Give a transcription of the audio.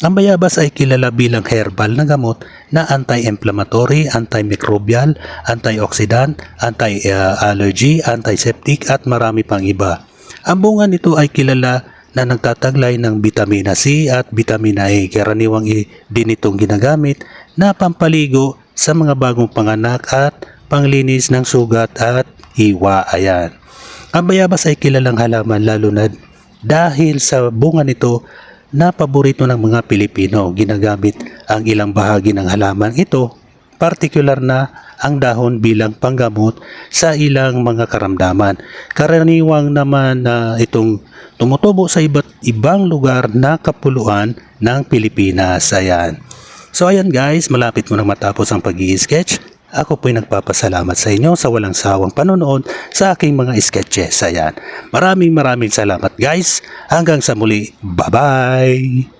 Ang bayabas ay kilala bilang herbal na gamot na anti-inflammatory, antimicrobial, antioxidant, anti-allergy, antiseptic at marami pang iba. Ang bunga nito ay kilala na nagtataglay ng vitamina C at vitamina A. Karaniwang din itong ginagamit na pampaligo sa mga bagong panganak at panglinis ng sugat at hiwa. Ayan. Ang bayabas ay kilalang halaman lalo na dahil sa bunga nito na paborito ng mga Pilipino. Ginagamit ang ilang bahagi ng halaman ito, partikular na ang dahon bilang panggamot sa ilang mga karamdaman. Karaniwang naman na itong tumutubo sa iba't ibang lugar na kapuluan ng Pilipinas. Ayan. So ayan guys, malapit mo na matapos ang pag sketch Ako po'y nagpapasalamat sa inyo sa walang sawang panonood sa aking mga sketches. Ayan. Maraming maraming salamat guys. Hanggang sa muli. Bye-bye!